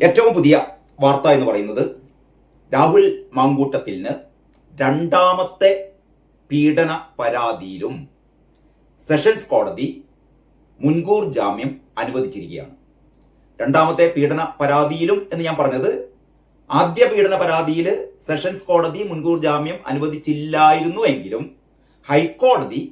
ഏറ്റവും പുതിയ വാർത്ത എന്ന് പറയുന്നത് രാഹുൽ മാങ്കൂട്ടത്തിന് രണ്ടാമത്തെ പീഡന പരാതിയിലും സെഷൻസ് കോടതി മുൻകൂർ ജാമ്യം അനുവദിച്ചിരിക്കുകയാണ്. രണ്ടാമത്തെ പീഡന പരാതിയിലും എന്ന് ഞാൻ പറഞ്ഞത് ആദ്യ പീഡന പരാതിയിൽ സെഷൻസ് കോടതി മുൻകൂർ ജാമ്യം അനുവദിച്ചില്ലായിരുന്നു എങ്കിലും ഹൈക്കോടതി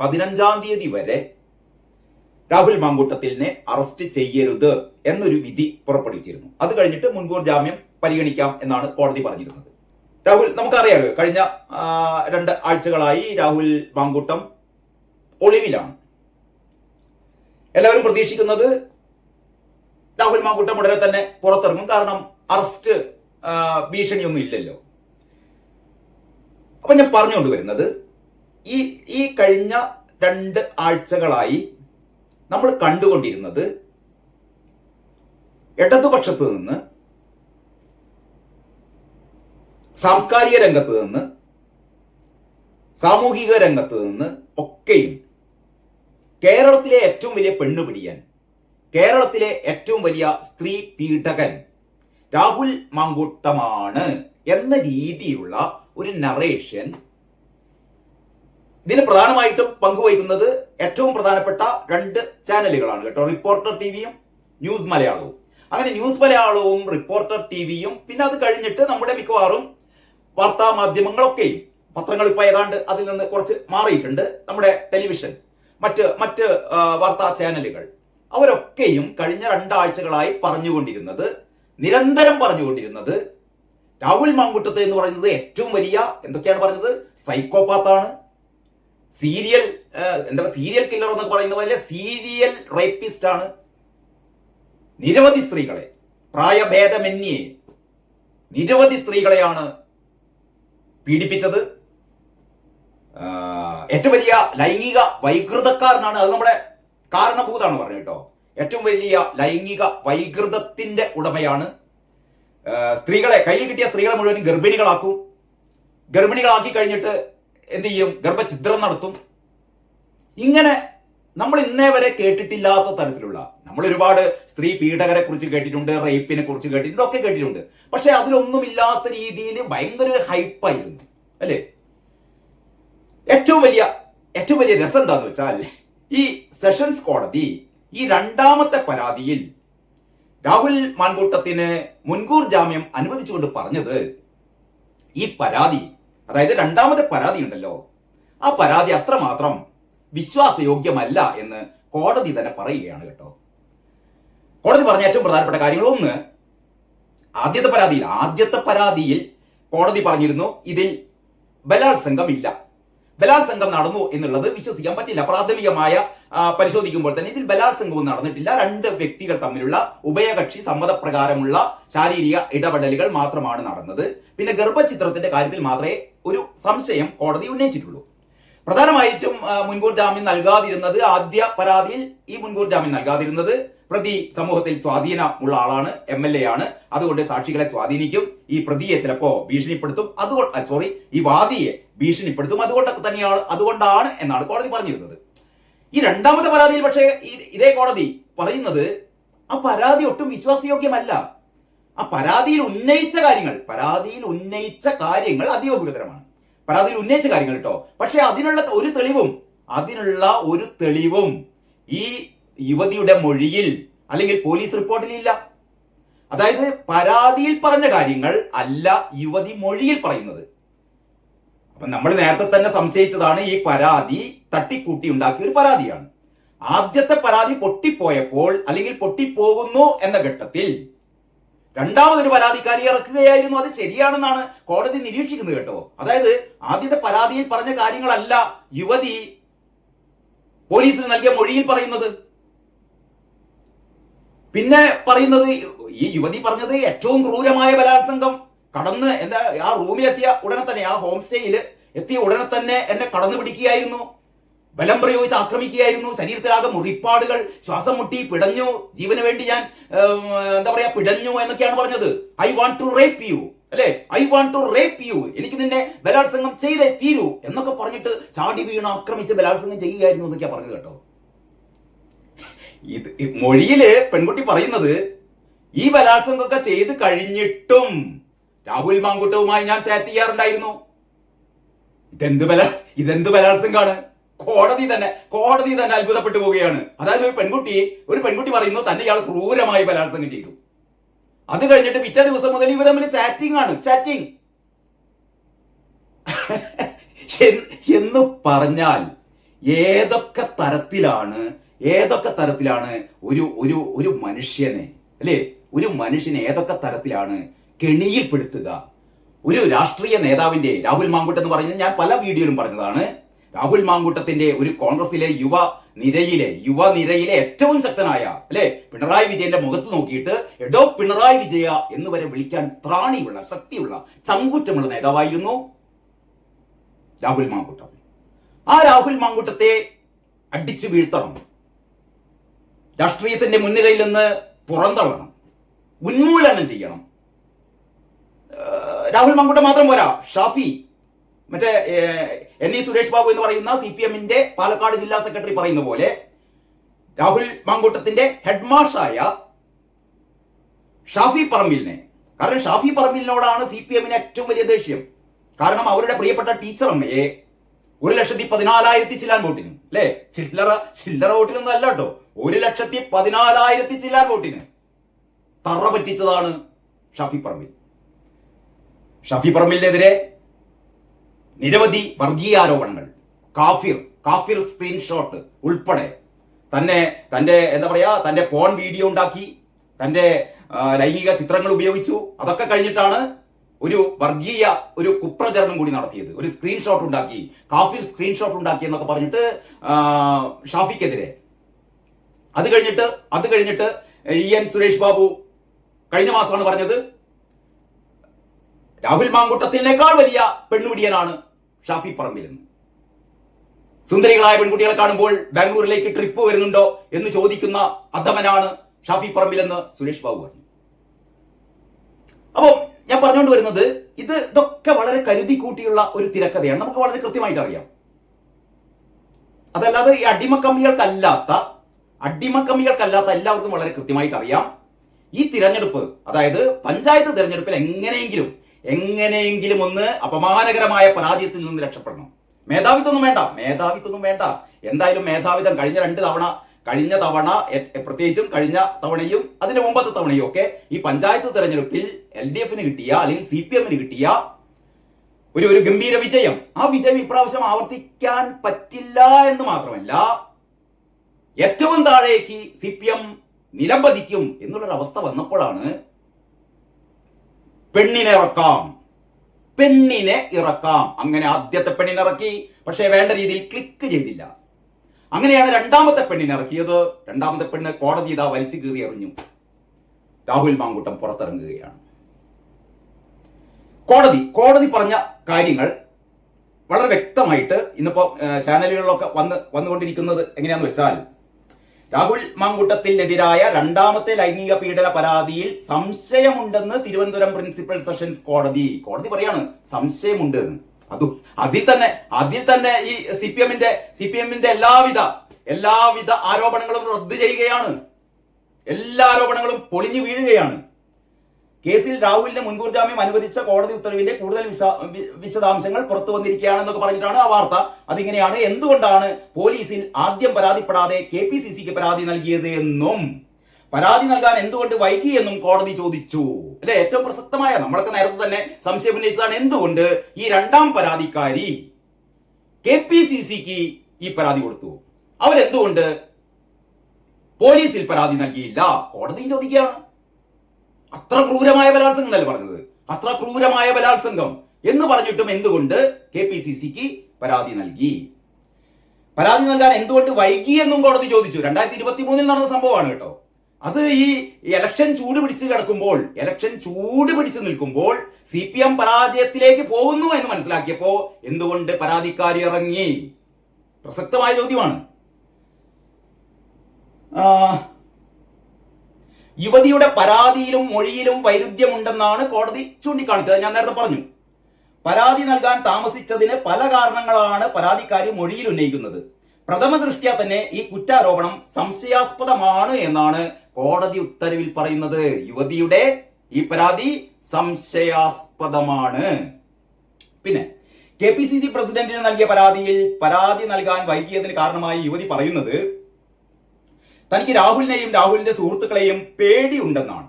പതിനഞ്ചാം തീയതി വരെ രാഹുൽ മാങ്കൂട്ടത്തിലിനെ അറസ്റ്റ് ചെയ്യരുത് എന്നൊരു വിധി പുറപ്പെടുവിച്ചിരുന്നു. അത് കഴിഞ്ഞിട്ട് മുൻകൂർ ജാമ്യം പരിഗണിക്കാം എന്നാണ് കോടതി പറഞ്ഞിരുന്നത്. രാഹുൽ നമുക്കറിയാലോ കഴിഞ്ഞ രണ്ട് ആഴ്ചകളായി രാഹുൽ മാങ്കൂട്ടം ഒളിവിലാണ്. എല്ലാവരും പ്രതീക്ഷിക്കുന്നത് രാഹുൽ മാങ്കൂട്ടം ഉടനെ തന്നെ പുറത്തിറങ്ങും. കാരണം അറസ്റ്റ് ഭീഷണിയൊന്നും ഇല്ലല്ലോ. അപ്പൊ ഞാൻ പറഞ്ഞുകൊണ്ട് വരുന്നത് ഈ ഈ കഴിഞ്ഞ രണ്ട് ആഴ്ചകളായി നമ്മൾ കണ്ടുകൊണ്ടിരുന്നത് ഇടതുപക്ഷത്ത് നിന്ന് സാംസ്കാരിക രംഗത്ത് നിന്ന് സാമൂഹിക രംഗത്ത് നിന്ന് ഒക്കെയും കേരളത്തിലെ ഏറ്റവും വലിയ പെണ്ണുപിടിയൻ കേരളത്തിലെ ഏറ്റവും വലിയ സ്ത്രീ പീഡകൻ രാഹുൽ മാങ്കൂട്ടമാണ് എന്ന രീതിയിലുള്ള ഒരു നറേഷൻ ഇതിന് പ്രധാനമായിട്ടും പങ്കുവഹിക്കുന്നത് ഏറ്റവും പ്രധാനപ്പെട്ട രണ്ട് ചാനലുകളാണ് കേട്ടോ. റിപ്പോർട്ടർ ടി വിയും ന്യൂസ് മലയാളവും. അങ്ങനെ ന്യൂസ് മലയാളവും റിപ്പോർട്ടർ ടി വിയും പിന്നെ അത് കഴിഞ്ഞിട്ട് നമ്മുടെ മിക്കവാറും വാർത്താ മാധ്യമങ്ങളൊക്കെയും പത്രങ്ങൾ ഇപ്പോൾ ഏതാണ്ട് അതിൽ നിന്ന് കുറച്ച് മാറിയിട്ടുണ്ട്. നമ്മുടെ ടെലിവിഷൻ മറ്റ് മറ്റ് വാർത്താ ചാനലുകൾ. അവരൊക്കെയും കഴിഞ്ഞ രണ്ടാഴ്ചകളായി പറഞ്ഞുകൊണ്ടിരുന്നത് നിരന്തരം പറഞ്ഞുകൊണ്ടിരുന്നത് രാഹുൽ മാങ്കുട്ടത്ത് എന്ന് പറയുന്നത് ഏറ്റവും വലിയ എന്തൊക്കെയാണ് പറഞ്ഞത്? സൈക്കോപാത്താണ് സീരിയൽ എന്താ സീരിയൽ കില്ലർ എന്നൊക്കെ പറയുന്ന പോലെ സീരിയൽ റേപ്പിസ്റ്റ് ആണ്. നിരവധി സ്ത്രീകളെ പ്രായഭേദമന്യേ നിരവധി സ്ത്രീകളെയാണ് പീഡിപ്പിച്ചത്. ഏറ്റവും വലിയ ലൈംഗിക വൈകൃതക്കാരനാണ്. അത് നമ്മുടെ കാരണഭൂതാണ് പറഞ്ഞു കേട്ടോ. ഏറ്റവും വലിയ ലൈംഗിക വൈകൃതത്തിന്റെ ഉടമയാണ്. സ്ത്രീകളെ കയ്യിൽ കിട്ടിയ സ്ത്രീകളെ മുഴുവൻ ഗർഭിണികളാക്കും. ഗർഭിണികളാക്കി കഴിഞ്ഞിട്ട് എന്ത് ചെയ്യും? ഗർഭഛിദ്രം നടത്തും. ഇങ്ങനെ നമ്മൾ ഇന്നേ വരെ കേട്ടിട്ടില്ലാത്ത തരത്തിലുള്ള നമ്മൾ ഒരുപാട് സ്ത്രീ പീഡകരെ കുറിച്ച് കേട്ടിട്ടുണ്ട് റേപ്പിനെ കുറിച്ച് കേട്ടിട്ടുണ്ട് ഒക്കെ കേട്ടിട്ടുണ്ട്. പക്ഷെ അതിലൊന്നുമില്ലാത്ത രീതിയിൽ ഭയങ്കര ഒരു ഹൈപ്പായിരുന്നു അല്ലേ? ഏറ്റവും വലിയ ഏറ്റവും വലിയ രസം എന്താന്ന് വെച്ചാൽ ഈ സെഷൻസ് കോടതി ഈ രണ്ടാമത്തെ പരാതിയിൽ രാഹുൽ മാൻകൂട്ടത്തിന് മുൻകൂർ ജാമ്യം അനുവദിച്ചുകൊണ്ട് പറഞ്ഞത് ഈ പരാതി അതായത് രണ്ടാമത്തെ പരാതി ഉണ്ടല്ലോ. ആ പരാതി അത്രമാത്രം വിശ്വാസയോഗ്യമല്ല എന്ന് കോടതി തന്നെ പറയുകയാണ് കേട്ടോ. കോടതി പറഞ്ഞ ഏറ്റവും പ്രധാനപ്പെട്ട കാര്യങ്ങൾ ഒന്ന് ആദ്യത്തെ പരാതിയിൽ ആദ്യത്തെ പരാതിയിൽ കോടതി പറഞ്ഞിരുന്നു ഇതിൽ ബലാത്സംഗം ഇല്ല ബലാത്സംഗം നടന്നു എന്നുള്ളത് വിശ്വസിക്കാൻ പറ്റില്ല. പ്രാഥമികമായ പരിശോധിക്കുമ്പോൾ തന്നെ ഇതിൽ ബലാത്സംഗവും നടന്നിട്ടില്ല. രണ്ട് വ്യക്തികൾ തമ്മിലുള്ള ഉഭയകക്ഷി സമ്മതപ്രകാരമുള്ള ശാരീരിക ഇടപെടലുകൾ മാത്രമാണ് നടന്നത്. പിന്നെ ഗർഭചിത്രത്തിന്റെ കാര്യത്തിൽ മാത്രമേ ഒരു സംശയം കോടതി ഉന്നയിച്ചിട്ടുള്ളൂ. പ്രധാനമായിട്ടും മുൻകൂർ ജാമ്യം നൽകാതിരുന്നത് ആദ്യ പരാതിയിൽ ഈ മുൻകൂർ ജാമ്യം നൽകാതിരുന്നത് പ്രതി സമൂഹത്തിൽ സ്വാധീനമുള്ള ആളാണ് എം എൽ എ ആണ്. അതുകൊണ്ട് സാക്ഷികളെ സ്വാധീനിക്കും. ഈ പ്രതിയെ ചിലപ്പോ ഭീഷണിപ്പെടുത്തും. അതുകൊണ്ട് സോറി ഈ വാദിയെ ഭീഷണിപ്പെടുത്തും അതുകൊണ്ടൊക്കെ തന്നെയാണ് അതുകൊണ്ടാണ് എന്നാണ് കോടതി പറഞ്ഞിരുന്നത്. ഈ രണ്ടാമത്തെ പരാതിയിൽ പക്ഷേ ഇതേ കോടതി പറയുന്നത് ആ പരാതി ഒട്ടും വിശ്വാസയോഗ്യമല്ല. ആ പരാതിയിൽ ഉന്നയിച്ച കാര്യങ്ങൾ പരാതിയിൽ ഉന്നയിച്ച കാര്യങ്ങൾ അതീവ ഗുരുതരമാണ്. പരാതിയിൽ ഉന്നയിച്ച കാര്യങ്ങൾ കേട്ടോ. പക്ഷെ അതിനുള്ള ഒരു തെളിവും അതിനുള്ള ഒരു തെളിവും ഈ യുവതിയുടെ മൊഴിയിൽ അല്ലെങ്കിൽ പോലീസ് റിപ്പോർട്ടിലില്ല അതായത് പരാതിയിൽ പറഞ്ഞ കാര്യങ്ങൾ അല്ല യുവതി മൊഴിയിൽ പറയുന്നത്. അപ്പൊ നമ്മൾ നേരത്തെ തന്നെ സംശയിച്ചതാണ് ഈ പരാതി തട്ടിക്കൂട്ടി ഉണ്ടാക്കിയ ഒരു പരാതിയാണ്. ആദ്യത്തെ പരാതി പൊട്ടിപ്പോയപ്പോൾ അല്ലെങ്കിൽ പൊട്ടിപ്പോകുന്നു എന്ന ഘട്ടത്തിൽ രണ്ടാമതൊരു പരാതിക്കാരി ഇറക്കുകയായിരുന്നു. അത് ശരിയാണെന്നാണ് കോടതി നിരീക്ഷിക്കുന്നത് കേട്ടോ. അതായത് ആദ്യത്തെ പരാതിയിൽ പറഞ്ഞ കാര്യങ്ങളല്ല യുവതി പോലീസിന് നൽകിയ മൊഴിയിൽ പറയുന്നത്. പിന്നെ പറയുന്നത് ഈ യുവതി പറഞ്ഞത് ഏറ്റവും ക്രൂരമായ ബലാത്സംഗം. കടന്ന് എന്താ ആ റൂമിലെത്തിയ ഉടനെ തന്നെ ആ ഹോം സ്റ്റേയിൽ എത്തിയ ഉടനെ തന്നെ എന്നെ കടന്നു പിടിക്കുകയായിരുന്നു. ബലം പ്രയോഗിച്ച് ആക്രമിക്കുകയായിരുന്നു. ശരീരത്തിലാകെ മുറിപ്പാടുകൾ ശ്വാസം മുട്ടി പിടഞ്ഞു. ജീവന് വേണ്ടി ഞാൻ എന്താ പറയാ പിടഞ്ഞു എന്നൊക്കെയാണ് പറഞ്ഞത്. I want to rape you അല്ലെ? I want to rape you എനിക്ക് നിന്നെ ബലാത്സംഗം ചെയ്തേ തീരൂ എന്നൊക്കെ പറഞ്ഞിട്ട് ചാടി വീണ് ആക്രമിച്ച് ബലാത്സംഗം ചെയ്യുകയായിരുന്നു എന്നൊക്കെയാ പറഞ്ഞത് കേട്ടോ. ഇത് മൊഴിയിൽ പെൺകുട്ടി പറയുന്നത് ഈ ബലാത്സംഗമൊക്കെ ചെയ്ത് കഴിഞ്ഞിട്ടും രാഹുൽ മാങ്കുട്ടവുമായി ഞാൻ ചാറ്റ് ചെയ്യാറുണ്ടായിരുന്നു. ഇതെന്ത് ബല ഇതെന്ത് ബലാത്സംഗമാണ് കോടതി തന്നെ കോടതി തന്നെ അത്ഭുതപ്പെട്ടു പോവുകയാണ്. അതായത് ഒരു പെൺകുട്ടി ഒരു പെൺകുട്ടി പറയുന്നു തന്നെ ഇയാൾ ക്രൂരമായി ബലാത്സംഗം ചെയ്തു. അത് കഴിഞ്ഞിട്ട് പിറ്റേ ദിവസം മുതൽ ഇവർ തമ്മിൽ ചാറ്റിംഗ് ആണ് ചാറ്റിംഗ്. എന്ന് പറഞ്ഞാൽ ഏതൊക്കെ തരത്തിലാണ് ഏതൊക്കെ തരത്തിലാണ് ഒരു ഒരു ഒരു മനുഷ്യനെ അല്ലേ? ഒരു മനുഷ്യനെ ഏതൊക്കെ തരത്തിലാണ് കെണിയിൽപ്പെടുത്തുക ഒരു രാഷ്ട്രീയ നേതാവിന്റെ രാഹുൽ മാങ്കുട്ട് എന്ന് പറയുന്നത് ഞാൻ പല വീഡിയോയിലും പറഞ്ഞതാണ്. രാഹുൽ മാങ്കൂട്ടത്തിന്റെ ഒരു കോൺഗ്രസിലെ യുവ നിരയിലെ യുവ നിരയിലെ ഏറ്റവും ശക്തനായ അല്ലെ? പിണറായി വിജയന്റെ മുഖത്ത് നോക്കിയിട്ട് എടോ പിണറായി വിജയ എന്ന് വരെ വിളിക്കാൻ ത്രാണിയുള്ള ശക്തിയുള്ള ചങ്കുറ്റമുള്ള നേതാവായിരുന്നു രാഹുൽ മാങ്കൂട്ടം. ആ രാഹുൽ മാങ്കൂട്ടത്തെ അടിച്ചു വീഴ്ത്തണം. രാഷ്ട്രീയത്തിന്റെ മുൻനിരയിൽ നിന്ന് പുറന്തള്ളണം. ഉന്മൂലനം ചെയ്യണം. രാഹുൽ മങ്കുട്ട മാത്രം പോരാ. ഷാഫി മറ്റേ എൻ ഇ സുരേഷ് ബാബു എന്ന് പറയുന്ന സി പി എമ്മിന്റെ പാലക്കാട് ജില്ലാ സെക്രട്ടറി പറയുന്ന പോലെ രാഹുൽ മാങ്കൂട്ടത്തിന്റെ ഹെഡ്മാഷായ ഷാഫി പറമ്പിലിനെ. കാരണം ഷാഫി പറമ്പിലിനോടാണ് സി പി എമ്മിന് ഏറ്റവും വലിയ ദേഷ്യം. കാരണം അവരുടെ പ്രിയപ്പെട്ട ടീച്ചർ അമ്മയെ ഒരു ലക്ഷത്തി പതിനാലായിരത്തി ചില്ലാൻ വോട്ടിന്. അല്ലേ? ചില്ലറ ചില്ലറ വോട്ടിനൊന്നും അല്ല കേട്ടോ. ഒരു ലക്ഷത്തി പതിനാലായിരത്തി ചില്ലാൻ വോട്ടിന്. തറ പറ്റിച്ചതാണ് ഷാഫി പറമ്പിൽ. ഷാഫി പറമ്പിലിനെതിരെ നിരവധി വർഗീയ ആരോപണങ്ങൾ. കാഫിർ കാഫിർ സ്ക്രീൻഷോട്ട് ഉൾപ്പെടെ തന്നെ തന്റെ എന്താ പറയാ തന്റെ പോൺ വീഡിയോ ഉണ്ടാക്കി തന്റെ ലൈംഗിക ചിത്രങ്ങൾ ഉപയോഗിച്ചു. അതൊക്കെ കഴിഞ്ഞിട്ടാണ് ഒരു വർഗീയ ഒരു കുപ്രചരണം കൂടി നടത്തിയത്. ഒരു സ്ക്രീൻഷോട്ട് ഉണ്ടാക്കി കാഫിർ സ്ക്രീൻഷോട്ട് ഉണ്ടാക്കി എന്നൊക്കെ പറഞ്ഞിട്ട് ഷാഫിക്കെതിരെ. അത് കഴിഞ്ഞിട്ട് അത് കഴിഞ്ഞിട്ട് ഇ എൻ സുരേഷ് ബാബു കഴിഞ്ഞ മാസമാണ് പറഞ്ഞത് രാഹുൽ മാങ്കൂട്ടത്തിനേക്കാൾ വലിയ പെണ്ണുപിടിയനാണ് ഷാഫി പറമ്പിൽ എന്ന് സുന്ദരികളായ പെൺകുട്ടികളെ കാണുമ്പോൾ ബാംഗ്ലൂരിലേക്ക് ട്രിപ്പ് വരുന്നുണ്ടോ എന്ന് ചോദിക്കുന്ന അധമനാണ് ഷാഫി പറമ്പിൽ എന്ന് സുരേഷ് ബാബു പറഞ്ഞു. അപ്പോൾ ഞാൻ പറഞ്ഞുകൊണ്ട് വരുന്നത് ഇത് ഇതൊക്കെ വളരെ കരുതി കൂട്ടിയുള്ള ഒരു തിരക്കഥയാണ്. നമുക്ക് വളരെ കൃത്യമായിട്ട് അറിയാം. അതല്ലാതെ ഈ അടിമക്കമ്മികൾക്കല്ലാത്ത അടിമക്കമ്മികൾക്കല്ലാത്ത എല്ലാവർക്കും വളരെ കൃത്യമായിട്ട് അറിയാം. ഈ തിരഞ്ഞെടുപ്പ് അതായത് പഞ്ചായത്ത് തിരഞ്ഞെടുപ്പിൽ എങ്ങനെയെങ്കിലും എങ്ങനെയെങ്കിലും ഒന്ന് അപമാനകരമായ പരാജയത്തിൽ നിന്ന് രക്ഷപ്പെടണം. മേധാവിത്വമൊന്നും വേണ്ട. മേധാവിത്വമൊന്നും വേണ്ട. എന്തായാലും മേധാവിത്വം കഴിഞ്ഞ രണ്ട് തവണ കഴിഞ്ഞ തവണ പ്രത്യേകിച്ചും കഴിഞ്ഞ തവണയും അതിന്റെ മുമ്പത്തെ തവണയും ഒക്കെ ഈ പഞ്ചായത്ത് തെരഞ്ഞെടുപ്പിൽ എൽ ഡി എഫിന് കിട്ടിയ അല്ലെങ്കിൽ സി പി എമ്മിന് കിട്ടിയ ഒരു ഒരു ഗംഭീര വിജയം. ആ വിജയം ഇപ്രാവശ്യം ആവർത്തിക്കാൻ പറ്റില്ല എന്ന് മാത്രമല്ല ഏറ്റവും താഴേക്ക് സി പി എം നിലംപതിക്കും എന്നുള്ളൊരവസ്ഥ വന്നപ്പോഴാണ് പെണ്ണിനെ ഇറക്കാം. പെണ്ണിനെ ഇറക്കാം. അങ്ങനെ ആദ്യത്തെ പെണ്ണിനെ ഇറക്കി. പക്ഷേ വേണ്ട രീതിയിൽ ക്ലിക്ക് ചെയ്തില്ല. അങ്ങനെയാണ് രണ്ടാമത്തെ പെണ്ണിനെ ഇറക്കിയത്. രണ്ടാമത്തെ പെണ്ണ് കോടതി ഇതാ വലിച്ചു കീറി എറിഞ്ഞു. രാഹുൽ മാങ്കൂട്ടം പുറത്തിറങ്ങുകയാണ്. കോടതി കോടതി പറഞ്ഞ കാര്യങ്ങൾ വളരെ വ്യക്തമായിട്ട് ഇന്നിപ്പോ ചാനലുകളിലൊക്കെ വന്ന് വന്നുകൊണ്ടിരിക്കുന്നത് എങ്ങനെയാന്ന് വെച്ചാൽ രാഹുൽ മങ്കുട്ടത്തിനെതിരായ രണ്ടാമത്തെ ലൈംഗിക പീഡന പരാതിയിൽ സംശയമുണ്ടെന്ന് തിരുവനന്തപുരം പ്രിൻസിപ്പൽ സെഷൻസ് കോടതി. കോടതി പറയാണ് സംശയമുണ്ട്. അത് അതിൽ തന്നെ അതിൽ തന്നെ ഈ സി പി എമ്മിന്റെ സി പി എമ്മിന്റെ എല്ലാവിധ എല്ലാവിധ ആരോപണങ്ങളും റദ്ദു ചെയ്യുകയാണ്. എല്ലാ ആരോപണങ്ങളും പൊളിഞ്ഞു വീഴുകയാണ്. കേസിൽ രാഹുലിന് മുൻകൂർ ജാമ്യം അനുവദിച്ച കോടതി ഉത്തരവിന്റെ കൂടുതൽ വിശദാംശങ്ങൾ പുറത്തു വന്നിരിക്കുകയാണെന്നൊക്കെ പറഞ്ഞിട്ടാണ് ആ വാർത്ത. അതിങ്ങനെയാണ് എന്തുകൊണ്ടാണ് പോലീസിൽ ആദ്യം പരാതിപ്പെടാതെ കെ പി സി സിക്ക് പരാതി നൽകിയത് എന്നും? പരാതി നൽകാൻ എന്തുകൊണ്ട് വൈകി എന്നും കോടതി ചോദിച്ചു. അല്ലെ? ഏറ്റവും പ്രസക്തമായ നമ്മളൊക്കെ നേരത്തെ തന്നെ സംശയം ഉന്നയിച്ചതാണ് എന്തുകൊണ്ട് ഈ രണ്ടാം പരാതിക്കാരി കെ പി സി സിക്ക് ഈ പരാതി കൊടുത്തു. അവരെന്തുകൊണ്ട് പോലീസിൽ പരാതി നൽകിയില്ല? കോടതിയും ചോദിക്കുകയാണ്. അത്ര ക്രൂരമായ ബലാത്സംഗം എന്നല്ലേ പറഞ്ഞത്? അത്ര ക്രൂരമായ ബലാത്സംഗം എന്ന് പറഞ്ഞിട്ടും എന്തുകൊണ്ട് കെ പി സി സിക്ക് പരാതി നൽകി? പരാതി നൽകാൻ എന്തുകൊണ്ട് വൈകി എന്നും കോടതി ചോദിച്ചു. രണ്ടായിരത്തി ഇരുപത്തി മൂന്നിൽ നടന്ന സംഭവമാണ് കേട്ടോ. അത് ഈ ഇലക്ഷൻ ചൂട് പിടിച്ച് കിടക്കുമ്പോൾ ഇലക്ഷൻ ചൂട് പിടിച്ച് നിൽക്കുമ്പോൾ സി പി എം പരാജയത്തിലേക്ക് പോകുന്നു എന്ന് മനസ്സിലാക്കിയപ്പോ എന്തുകൊണ്ട് പരാതിക്കാരി ഇറങ്ങി? പ്രസക്തമായ ചോദ്യമാണ്. യുവതിയുടെ പരാതിയിലും മൊഴിയിലും വൈരുദ്ധ്യമുണ്ടെന്നാണ് കോടതി ചൂണ്ടിക്കാണിച്ചത്. ഞാൻ നേരത്തെ പറഞ്ഞു. പരാതി നൽകാൻ താമസിച്ചതിന് പല കാരണങ്ങളാണ് പരാതിക്കാരി മൊഴിയിൽ ഉന്നയിക്കുന്നത്. പ്രഥമ ദൃഷ്ട്യാ തന്നെ ഈ കുറ്റാരോപണം സംശയാസ്പദമാണ് എന്നാണ് കോടതി ഉത്തരവിൽ പറയുന്നത്. യുവതിയുടെ ഈ പരാതി സംശയാസ്പദമാണ്. പിന്നെ കെ പി സി സി പ്രസിഡന്റിന് നൽകിയ പരാതിയിൽ പരാതി നൽകാൻ വൈകിയതിന് കാരണമായി യുവതി പറയുന്നത് തനിക്ക് രാഹുലിനെയും രാഹുലിന്റെ സുഹൃത്തുക്കളെയും പേടിയുണ്ടെന്നാണ്.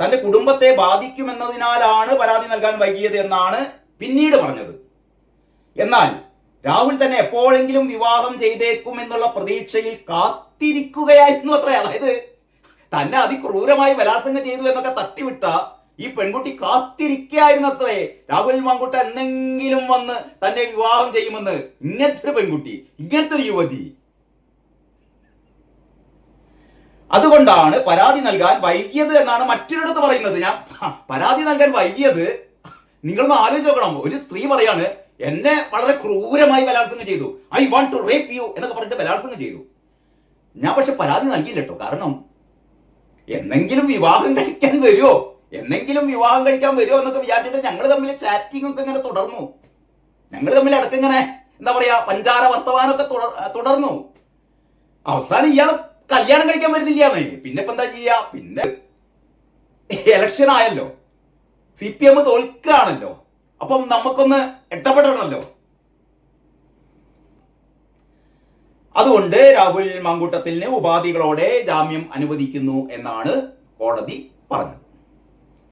തന്റെ കുടുംബത്തെ ബാധിക്കുമെന്നതിനാലാണ് പരാതി നൽകാൻ വൈകിയത് എന്നാണ് പിന്നീട് പറഞ്ഞത്. എന്നാൽ രാഹുൽ തന്നെ എപ്പോഴെങ്കിലും വിവാഹം ചെയ്തേക്കും എന്നുള്ള പ്രതീക്ഷയിൽ കാത്തിരിക്കുകയായിരുന്നു അത്ര. അതായത് തന്നെ അതിക്രൂരമായി ബലാത്സംഗം ചെയ്തു എന്നൊക്കെ തട്ടിവിട്ട ഈ പെൺകുട്ടി കാത്തിരിക്കായിരുന്നു അത്രേ. രാഹുൽ മാങ്കുട്ട എന്നെങ്കിലും വന്ന് തന്നെ വിവാഹം ചെയ്യുമെന്ന് ഇങ്ങനത്തെ ഒരു പെൺകുട്ടി ഇങ്ങനത്തെ ഒരു യുവതി അതുകൊണ്ടാണ് പരാതി നൽകാൻ വൈകിയത് എന്നാണ് മറ്റൊരിടത്ത് പറയുന്നത്. ഞാൻ പരാതി നൽകാൻ വൈകിയത് നിങ്ങളൊന്ന് ആലോചിച്ച് നോക്കണം. ഒരു സ്ത്രീ പറയാണ് എന്നെ വളരെ ക്രൂരമായി ബലാത്സംഗം ചെയ്തു. I want to rape you എന്നൊക്കെ പറഞ്ഞിട്ട് ബലാത്സംഗം ചെയ്തു. ഞാൻ പക്ഷെ പരാതി നൽകിയില്ല കേട്ടോ കാരണം എന്നെങ്കിലും വിവാഹം കഴിക്കാൻ വരുമോ എന്നെങ്കിലും വിവാഹം കഴിക്കാൻ വരുമോ എന്നൊക്കെ വിചാരിച്ചിട്ട് ഞങ്ങൾ തമ്മിൽ ചാറ്റിംഗ് ഒക്കെ ഇങ്ങനെ തുടർന്നു. ഞങ്ങൾ തമ്മിൽ ഇടയ്ക്ക് ഇങ്ങനെ എന്താ പറയാ പഞ്ചാര വർത്തമാനമൊക്കെ തുടർ- തുടർന്നു. അവസാനം ഇയാൾ കല്യാണം കഴിക്കാൻ വരുന്നില്ല പിന്നെ ഇപ്പൊ എന്താ ചെയ്യാ? പിന്നെ എലക്ഷൻ ആയല്ലോ. സി പി എം തോൽക്കുകയാണല്ലോ. അപ്പം നമുക്കൊന്ന് ഇടപെടണമല്ലോ. അതുകൊണ്ട് രാഹുൽ മാങ്കൂട്ടത്തിന് ഉപാധികളോടെ ജാമ്യം അനുവദിക്കുന്നു എന്നാണ് കോടതി പറഞ്ഞത്.